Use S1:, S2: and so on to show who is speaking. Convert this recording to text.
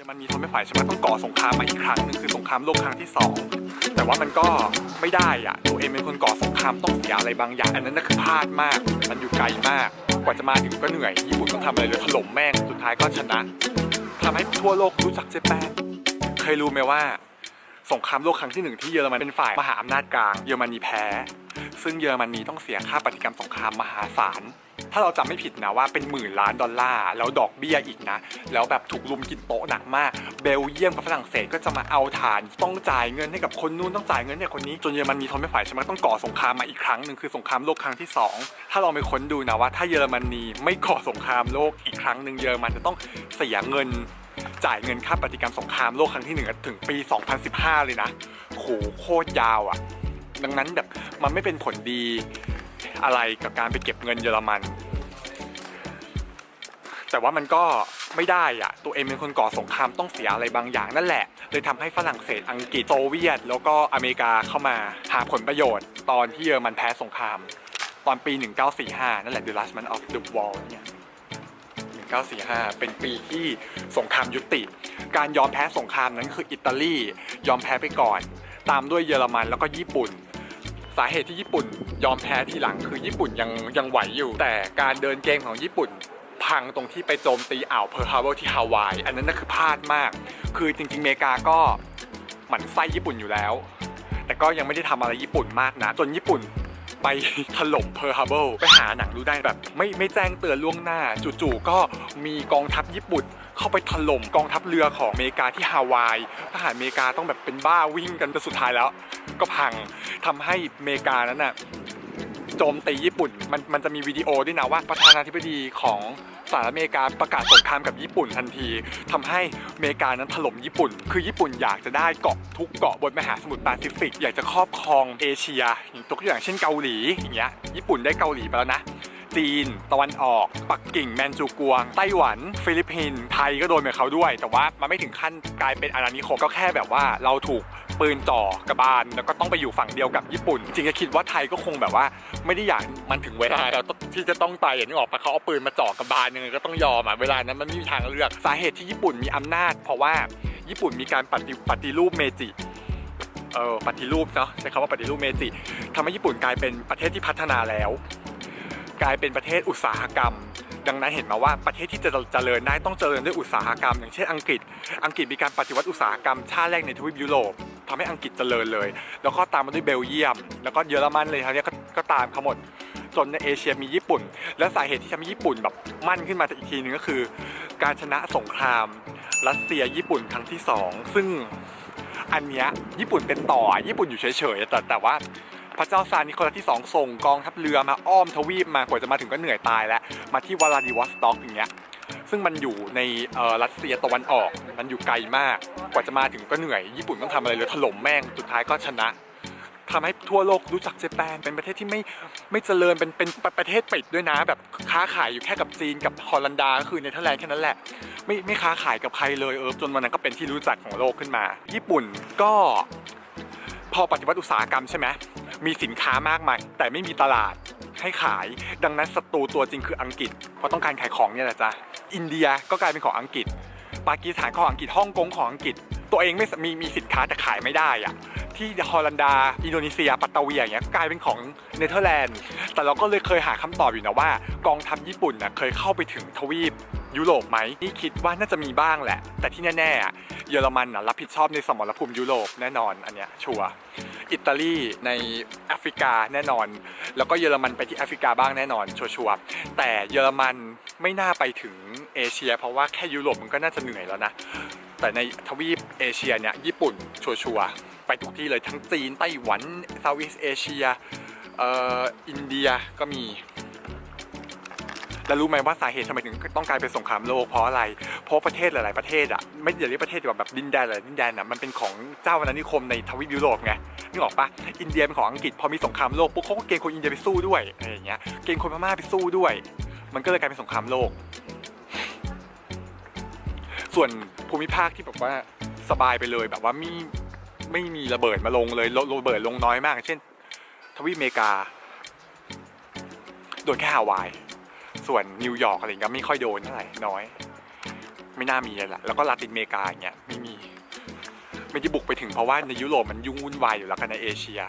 S1: เยอรมนีทนไม่ไหวใช่ไหมต้องก่อสงครามมาอีกครั้งหนึ่งคือสงครามโลกครั้งที่สองแต่ว่ามันก็ไม่ได้อะตัวเองเป็นคนก่อสงครามต้องเสียอะไรบางอย่าง อันนั้นน่ะคือพลาดมาก มันอยู่ไกลมาก กว่าจะมาถึงก็เหนื่อย ญี่ปุ่นต้องทำอะไรเลยถล่มแม่งสุดท้ายก็ชนะทำให้ทั่วโลกรู้จักเจแปนเคยรู้ไหมว่า สงครามโลกครั้งที่หนึ่งที่เยอรมันเป็นฝ่ายมหาอำนาจกลางเยอรมนีแพ้ ซึ่งเยอรมนีต้องเสียค่าปฏิกรรมสงครามมหาศาล ถ้าเราจำไม่ผิดนะว่าเป็นหมื่นล้านดอลลาร์แล้วดอกเบี้ยอีกนะ แล้วแบบถูกลุมกินโต๊ะหนักมาก เบลเยียมกับฝรั่งเศสก็จะมาเอาฐาน ต้องจ่ายเงินให้กับคนนู้นต้องจ่ายเงินให้คนนี้ จนเยอรมนีทนไม่ไหวใช่ไหมต้องก่อสงครามมาอีกครั้งหนึ่งคือสงครามโลกครั้งที่สองถ้าเราไปค้นดูนะว่า ถ้าเยอรมนีไม่ก่อสงครามโลกอีกครั้งหนึ่งเยอรมันจะต้องเสียเงินจ่ายเงินค่าปฏิกรรมสงครามโลกครั้งที่หนึ่งถึงปี 2015 เลยนะโหโคตรยาวอะ ดังนั้นแบบมันไม่เป็นผลดีอะไรกับการไปเก็บเงินเยอรมัน แต่ว่ามันก็ไม่ได้อะตัวเองเป็นคนก่อสงครามต้องเสียอะไรบางอย่างนั่นแหละ เลยทำให้ฝรั่งเศสอังกฤษโซเวียต แล้วก็อเมริกาเข้ามาหาผลประโยชน์ ตอนที่เยอรมันแพ้สงคราม ตอนปี 1945 นั่นแหละ The Last Man of the Wall เนี่ย1945 เป็นปีที่สงครามยุติ การยอมแพ้สงครามนั้นคืออิตาลียอมแพ้ไปก่อน ตามด้วยเยอรมันแล้วก็ญี่ปุ่น สาเหตุที่ญี่ปุ่น ยอมแพ้ทีหลังคือญี่ปุ่นยังยังไหวอยู่ แต่การเดินเกมของญี่ปุ่น พังตรงที่ไปโจมตีอ่าวเพิร์ลฮาร์เบอร์ที่ฮาวาย อันนั้นน่ะคือพลาดมาก คือจริงๆอเมริกาก็หมั่นไส้ญี่ปุ่นอยู่แล้ว แต่ก็ยังไม่ได้ทำอะไรญี่ปุ่นมากนะ จนญี่ปุ่นไปถล่มเพิร์ฮาร์เบอร์ไปหาหนังดูได้แบบ ไม่ไม่แจ้งเตือนล่วงหน้า จู่ๆก็มีกองทัพญี่ปุ่น เข้าไปถล่มกองทัพเรือของอเมริกาที่ฮาวายทหารอเมริกาต้องแบบเป็นบ้าวิ่งกันแต่สุดท้ายแล้ว ก็พังทำให้อเมริกานั้นน่ะ โจมตีญี่ปุ่น มันมันจะมีวิดีโอด้วยนะว่าประธานาธิบดีของสหรัฐอเมริกาประกาศสงครามกับญี่ปุ่นทันทีทำให้อเมริกานั้นถล่มญี่ปุ่น คือญี่ปุ่นอยากจะได้เกาะทุกเกาะบนมหาสมุทรแปซิฟิก อยากจะครอบครองเอเชียอย่างตัวอย่างเช่นเกาหลีอย่างเงี้ยญี่ปุ่นได้เกาหลีไปแล้วนะ จีน ตะวันออก ปักกิ่งแมนจูกวง ไต้หวัน ฟิลิปปินส์ไทยก็โดนเหมือนเขาด้วย แต่ว่ามันไม่ถึงขั้นกลายเป็นอาณานิคมก็แค่แบบว่าเราถูกปืนจ่อกระบาลแล้วก็ต้องไปอยู่ฝั่งเดียวกับญี่ปุ่น จริงๆก็คิดว่าไทยก็คงแบบว่า ไม่ได้อยากมันถึงเวลาแล้วที่จะต้องตายอย่างนี้ออกปะเขาเอาปืนมาจ่อกระบาลยังไงก็ต้องยอมอะเวลานั้นมันไม่มีทางเลือกสาเหตุที่ญี่ปุ่นมีอำนาจ เพราะว่าญี่ปุ่นมีการปฏิปฏิรูปเมจิเออปฏิรูปเนาะใช้คำว่าปฏิรูปเมจิทำให้ญี่ปุ่นกลายเป็นประเทศที่พัฒนาแล้ว กลายเป็นประเทศอุตสาหกรรม ดังนั้นเห็นมาว่าประเทศที่จะเจริญได้ต้องเจริญด้วยอุตสาหกรรม อย่างเช่นอังกฤษ อังกฤษมีการปฏิวัติอุตสาหกรรมชาติแรกในทวีปยุโรปทำให้อังกฤษเจริญเลย แล้วก็ตามมาด้วยเบลเยียม แล้วก็เยอรมันเลยครับเนี่ยก็ตามเขาหมดจนในเอเชียมีญี่ปุ่น และสาเหตุที่ทำให้ญี่ปุ่นแบบมั่นขึ้นมาอีกทีหนึงก็คือ การชนะสงคราม รัสเซียญี่ปุ่นครั้งที่สองซึ่งอันเนี้ยญี่ปุ่นเป็นต่อญี่ปุ่นอยู่เฉยๆแต่แต่ว่า พระเจ้าซาร์นิโคลัสที่ 2 ส่งกองทัพเรือมาอ้อมทวีปมากว่าจะมาถึงก็เหนื่อยตายแล้ว มาที่วลาดิวอสต็อกอย่างเงี้ยซึ่งมันอยู่ในรัสเซียตะวันออก มันอยู่ไกลมาก กว่าจะมาถึงก็เหนื่อย ญี่ปุ่นต้องทำอะไรเลยถล่มแม่ง สุดท้ายก็ชนะทำให้ทั่วโลกรู้จักเจแปน เป็นประเทศที่ไม่ไม่เจริญ เป็นเป็นประเทศปิดด้วยนะ แบบค้าขายอยู่แค่กับจีนกับฮอลันดา ก็คือเนเธอร์แลนด์แค่นั้นแหละ ไม่ไม่ค้าขายกับใครเลยเออ จนวันนั้นก็เป็นที่รู้จักของโลกขึ้นมา ญี่ปุ่นก็พอปฏิวัติอุตสาหกรรมใช่ไหม มีสินค้ามากมาย แต่ไม่มีตลาดให้ขาย ดังนั้นศัตรูตัวจริงคืออังกฤษ เพราะต้องการขายของเนี่ยแหละจ้ะอินเดียก็กลายเป็นของอังกฤษ ปากีสถานของอังกฤษฮ่องกงของอังกฤษ ตัวเองไม่มีมีสินค้าแต่ขายไม่ได้อะที่ฮอลันดา อินโดนีเซีย ปัตตาเวียอย่างเงี้ยก็กลายเป็นของเนเธอร์แลนด์ แต่เราก็เลยเคยหาคำตอบอยู่นะว่า กองทัพญี่ปุ่นน่ะเคยเข้าไปถึงทวีปยุโรปไหมนี่คิดว่าน่าจะมีบ้างแหละ แต่ที่แน่ๆอะเยอรมันนะรับผิดชอบในสมรภูมิยุโรปแน่นอนอันเนี้ยชัวร์ อิตาลีในแอฟริกาแน่นอน แล้วก็เยอรมันไปที่แอฟริกาบ้างแน่นอนชัวร์ๆแต่เยอรมันไม่น่าไปถึงเอเชีย เพราะว่าแค่ยุโรปมันก็น่าจะเหนื่อยแล้วนะ แต่ในทวีปเอเชียเนี่ยญี่ปุ่นชัวร์ๆไปทุกที่เลยทั้งจีนไต้หวันเซาท์อีสเอเชียเอ่ออินเดียก็มีแล้วรู้ไหมว่าสาเหตุทำไมถึงต้องกลายเป็นสงครามโลกเพราะอะไร เพราะประเทศหลาย ๆ ประเทศอะไม่อย่าเรียกประเทศดีกว่แบบดินแดนหลายดินแดนอะมันเป็นของเจ้าอาณานิคมในทวีปยุโรปไง นึกออกปะอินเดียเป็นของอังกฤษพอมีสงครามโลกปุ๊บเขาก็เกณฑ์คนอินเดียไปสู้ด้วยอะไรอย่างเงี้ยเกณฑ์คนพม่าไปสู้ด้วย มันก็เลยกลายเป็นสงครามโลก ส่วนภูมิภาคที่แบบว่าสบายไปเลยแบบว่าม่ไม่มีระเบิดมาลงเลยระเบิดลงน้อยมาก เช่น ทวีปอเมริกาโดนแค่ฮาวาย ส่วนนิวยอร์กอะไรเงี้ยไม่ค่อยโดนเท่าไหร่น้อย ไม่น่ามีเลยแหละแล้วก็ลาตินอเมริกาอย่างเงี้ยไม่มี ไม่ได้บุกไปถึงเพราะว่าในยุโรปมันยุ่งวุ่นวายอยู่แล้วกันในเอเชีย